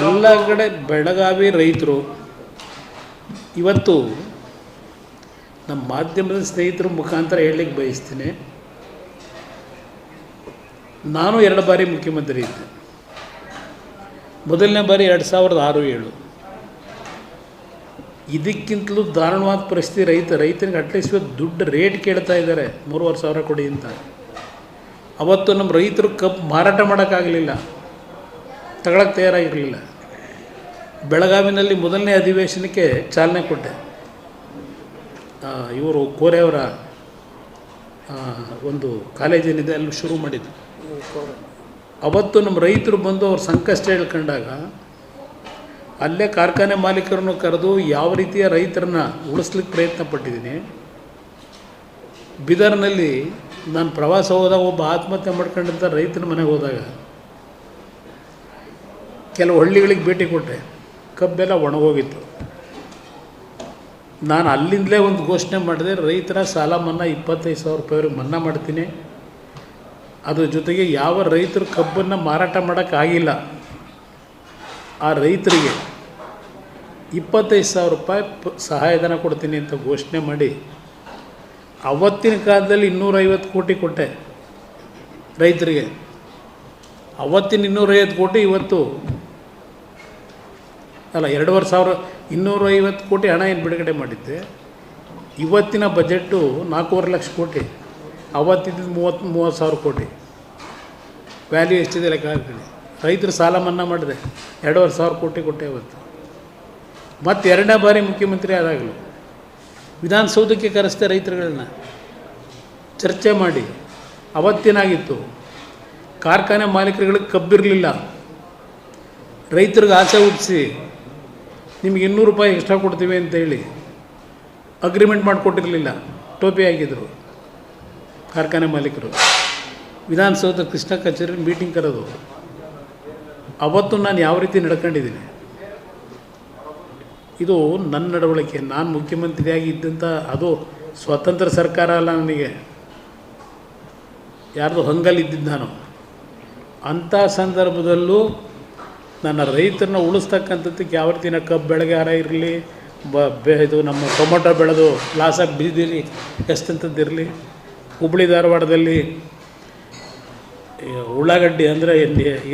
ಎಲ್ಲ ಕಡೆ ಬೆಳಗಾವಿ ರೈತರು ಇವತ್ತು ನಮ್ಮ ಮಾಧ್ಯಮದ ಸ್ನೇಹಿತರ ಮುಖಾಂತರ ಹೇಳಲಿಕ್ಕೆ ಬಯಸ್ತೀನಿ. ನಾನು ಎರಡು ಬಾರಿ ಮುಖ್ಯಮಂತ್ರಿ ಇದ್ದೆ. ಮೊದಲನೇ ಬಾರಿ ಎರಡು ಸಾವಿರದ ಆರು ಏಳು. ಇದಕ್ಕಿಂತಲೂ ದಾರುಣವಾದ ಪರಿಸ್ಥಿತಿ ರೈತ ರೈತನಿಗೆ ಅಟ್ಲೀಸ್ಟ್ ದುಡ್ಡು ರೇಟ್ ಕೇಳ್ತಾ ಇದ್ದಾರೆ. ಮೂರುವರೆ ಸಾವಿರ ಕೊಡಿ ಅಂತ. ಅವತ್ತು ನಮ್ಮ ರೈತರು ಕಬ್ಬು ಮಾರಾಟ ಮಾಡೋಕ್ಕಾಗಲಿಲ್ಲ. ತಗೊಳಕ್ಕೆ ತಯಾರಾಗಿರಲಿಲ್ಲ. ಬೆಳಗಾವಿನಲ್ಲಿ ಮೊದಲನೇ ಅಧಿವೇಶನಕ್ಕೆ ಚಾಲನೆ ಕೊಟ್ಟೆ. ಇವರು ಕೋರೆಯವರ ಒಂದು ಕಾಲೇಜೇನಿದೆ ಅಲ್ಲಿ ಶುರು ಮಾಡಿದ್ದು. ಅವತ್ತು ನಮ್ಮ ರೈತರು ಬಂದು ಅವ್ರ ಸಂಕಷ್ಟ ಹೇಳ್ಕೊಂಡಾಗ ಅಲ್ಲೇ ಕಾರ್ಖಾನೆ ಮಾಲೀಕರನ್ನು ಕರೆದು ಯಾವ ರೀತಿಯ ರೈತರನ್ನ ಉಳಿಸ್ಲಿಕ್ಕೆ ಪ್ರಯತ್ನ ಪಟ್ಟಿದ್ದೀನಿ ಬಿದರ್ನಲ್ಲಿ ನಾನು ಪ್ರವಾಸ ಹೋದಾಗ ಒಬ್ಬ ಆತ್ಮಹತ್ಯೆ ಮಾಡ್ಕೊಂಡಂಥ ರೈತನ ಮನೆಗೆ ಹೋದಾಗ ಕೆಲವು ಹಳ್ಳಿಗಳಿಗೆ ಭೇಟಿ ಕೊಟ್ಟೆ. ಕಬ್ಬೆಲ್ಲ ಒಣಗೋಗಿತ್ತು. ನಾನು ಅಲ್ಲಿಂದಲೇ ಒಂದು ಘೋಷಣೆ ಮಾಡಿದೆ, ರೈತರ ಸಾಲ ಮನ್ನಾ ಇಪ್ಪತ್ತೈದು ಸಾವಿರ ರೂಪಾಯಿವರೆಗೆ ಮನ್ನಾ ಮಾಡ್ತೀನಿ. ಅದ್ರ ಜೊತೆಗೆ ಯಾವ ರೈತರು ಕಬ್ಬನ್ನು ಮಾರಾಟ ಮಾಡೋಕ್ಕಾಗಿಲ್ಲ ಆ ರೈತರಿಗೆ ಇಪ್ಪತ್ತೈದು ಸಾವಿರ ರೂಪಾಯಿ ಸಹಾಯಧನ ಕೊಡ್ತೀನಿ ಅಂತ ಘೋಷಣೆ ಮಾಡಿ ಅವತ್ತಿನ ಕಾಲದಲ್ಲಿ ಇನ್ನೂರೈವತ್ತು ಕೋಟಿ ಕೊಟ್ಟೆ ರೈತರಿಗೆ. ಅವತ್ತಿನ ಇನ್ನೂರೈವತ್ತು ಕೋಟಿ ಇವತ್ತು ಅಲ್ಲ, ಎರಡೂವರೆ ಸಾವಿರ, ಇನ್ನೂರೈವತ್ತು ಕೋಟಿ ಹಣ ಏನು ಬಿಡುಗಡೆ ಮಾಡಿದ್ದೆ? ಇವತ್ತಿನ ಬಜೆಟ್ಟು ನಾಲ್ಕೂವರೆ ಲಕ್ಷ ಕೋಟಿ ಅವತ್ತಿದ್ದು ಮೂವತ್ತು ಮೂವತ್ತು ಸಾವಿರ ಕೋಟಿ. ವ್ಯಾಲ್ಯೂ ಎಷ್ಟಿದೆ ಲೆಕ್ಕ ಹಾಕ್ತೀನಿ ರೈತರು ಸಾಲ ಮನ್ನಾ ಮಾಡಿದೆ, ಎರಡೂವರೆ ಸಾವಿರ ಕೋಟಿ ಕೊಟ್ಟೆ ಇವತ್ತು. ಮತ್ತೆ ಎರಡನೇ ಬಾರಿ ಮುಖ್ಯಮಂತ್ರಿ ಆದಾಗಲೂ. ವಿಧಾನಸೌಧಕ್ಕೆ ಕರೆಸ್ತೆ ರೈತರುಗಳನ್ನ. ಚರ್ಚೆ ಮಾಡಿ. ಅವತ್ತೇನಾಗಿತ್ತು? ಕಾರ್ಖಾನೆ ಮಾಲೀಕರುಗಳಿಗೆ ಕಬ್ಬಿರಲಿಲ್ಲ. ರೈತರಿಗೆ ಆಸೆ ಹುಟ್ಟಿಸಿ. ನಿಮ್ಗೆ ಇನ್ನೂರು ರೂಪಾಯಿ ಎಕ್ಸ್ಟ್ರಾ ಕೊಡ್ತೀವಿ ಅಂತೇಳಿ ಅಗ್ರಿಮೆಂಟ್ ಮಾಡಿಕೊಟ್ಟಿರಲಿಲ್ಲ. ಟೋಪಿ ಹಾಕಿದರು. ಕಾರ್ಖಾನೆ ಮಾಲೀಕರು. ವಿಧಾನಸೌಧ ಕೃಷ್ಣ ಕಚೇರಿ ಮೀಟಿಂಗ್ ಕರೆದು. ಅವತ್ತು ನಾನು ಯಾವ ರೀತಿ ನಡ್ಕೊಂಡಿದ್ದೀನಿ? ಇದು ನನ್ನ ನಡವಳಿಕೆ. ನಾನು ಮುಖ್ಯಮಂತ್ರಿಯಾಗಿ ಇದ್ದಂಥ ಅದು ಸ್ವತಂತ್ರ ಸರ್ಕಾರ ಅಲ್ಲ ನನಗೆ. ಯಾರ್ದು ಹಂಗಲ್ಲಿದ್ದಿದ್ದು ನಾನು. ಅಂಥ ಸಂದರ್ಭದಲ್ಲೂ ನನ್ನ ರೈತರನ್ನ ಉಳಿಸ್ತಕ್ಕಂಥದ್ದಕ್ಕೆ ಯಾವ ರೀತಿ ಕಬ್ಬು ಬೆಳೆಗಾರ ಇರಲಿ, ಬ, ಬೆ, ಇದು ನಮ್ಮ ಟೊಮೊಟೊ ಬೆಳೆದು ಲಾಸಾಗಿ ಬಿದ್ದಿರಲಿ ಎಷ್ಟಂಥದ್ದು ಹುಬ್ಳಿ ಧಾರವಾಡದಲ್ಲಿ ಉಳ್ಳಾಗಡ್ಡಿ ಅಂದರೆ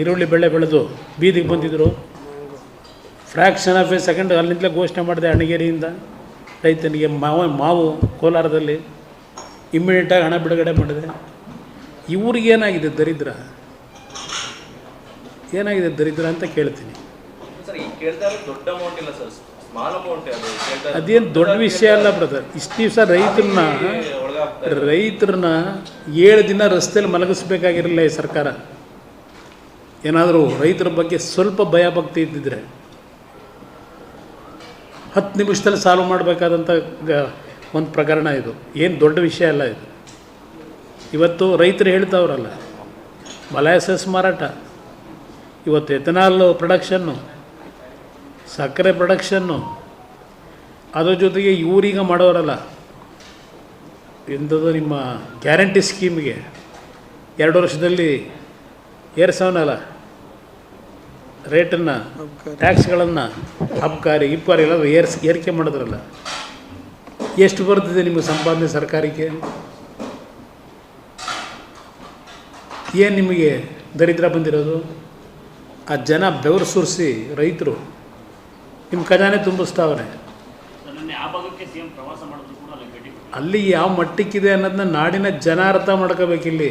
ಈರುಳ್ಳಿ ಬೆಳೆ ಬೆಳೆದು ಬೀದಿಗೆ ಬಂದಿದ್ದರು ಫ್ರ್ಯಾಕ್ಷನ್ ಆಫ್ ಎ ಸೆಕೆಂಡ್ ಅಲ್ಲಿಂದಲೇ ಘೋಷಣೆ ಮಾಡಿದೆ ಅಣಗೇರಿಯಿಂದ. ರೈತನಿಗೆ ಮಾವ ಮಾವು ಕೋಲಾರದಲ್ಲಿ ಇಮ್ಮಿಡಿಯೇಟಾಗಿ ಹಣ ಬಿಡುಗಡೆ ಮಾಡಿದೆ. ಇವ್ರಿಗೇನಾಗಿದೆ ದರಿದ್ರ? ಏನಾಗಿದೆ ದರಿದ್ರ ಅಂತ ಕೇಳ್ತೀನಿ. ಅದೇನು ದೊಡ್ಡ ವಿಷಯ ಅಲ್ಲ ಬ್ರದರ್ ಇಷ್ಟು ದಿವಸ ರೈತರನ್ನ ರೈತರನ್ನ ಏಳು ದಿನ ರಸ್ತೆಯಲ್ಲಿ ಮಲಗಿಸ್ಬೇಕಾಗಿರಲಿಲ್ಲ ಈ ಸರ್ಕಾರ. ಏನಾದರೂ ರೈತರ ಬಗ್ಗೆ ಸ್ವಲ್ಪ ಭಯ ಭಕ್ತಿ ಇದ್ದಿದ್ರೆ. ಹತ್ತು ನಿಮಿಷದಲ್ಲಿ ಸಾಲ್ವ್ ಮಾಡಬೇಕಾದಂಥ ಒಂದು ಪ್ರಕರಣ ಇದು. ಏನು ದೊಡ್ಡ ವಿಷಯ ಅಲ್ಲ ಇದು. ಇವತ್ತು ರೈತರು ಹೇಳ್ತಾವ್ರಲ್ಲ ಮಲಾಯಸಸ್ ಮಾರಾಟ. ಇವತ್ತು ಎಥನಾಲ್ ಪ್ರೊಡಕ್ಷನ್ನು, ಸಕ್ಕರೆ ಪ್ರೊಡಕ್ಷನ್ನು, ಅದರ ಜೊತೆಗೆ ಇವರೀಗ ಮಾಡೋರಲ್ಲ ಎಂಥದ್ದು ನಿಮ್ಮ ಗ್ಯಾರಂಟಿ ಸ್ಕೀಮ್ಗೆ ಎರಡು ವರ್ಷದಲ್ಲಿ ಏರ್ಸವನಲ್ಲ ರೇಟನ್ನು ಟ್ಯಾಕ್ಸ್ಗಳನ್ನು ಅಬ್ಕಾರಿ ಇಬ್ಬಾರಿ ಎಲ್ಲ ಏರ್ಸ್ ಏರಿಕೆ ಮಾಡಿದ್ರಲ್ಲ ಎಷ್ಟು ಬರ್ತಿದೆ ನಿಮ್ಮ ಸಂಪಾದನೆ ಸರ್ಕಾರಕ್ಕೆ? ಏನು ನಿಮಗೆ ದರಿದ್ರ ಬಂದಿರೋದು? ಆ ಜನ ಬೆವರು ಸುರಿಸಿ ರೈತರು ನಿಮ್ಮ ಖಜಾನೆ ತುಂಬಿಸ್ತಾವ್ರೆ. ಅಲ್ಲಿ ಯಾವ ಮಟ್ಟಕ್ಕಿದೆ ಅನ್ನೋದನ್ನ ನಾಡಿನ ಜನ ಅರ್ಥ ಮಾಡ್ಕೋಬೇಕಿಲ್ಲಿ.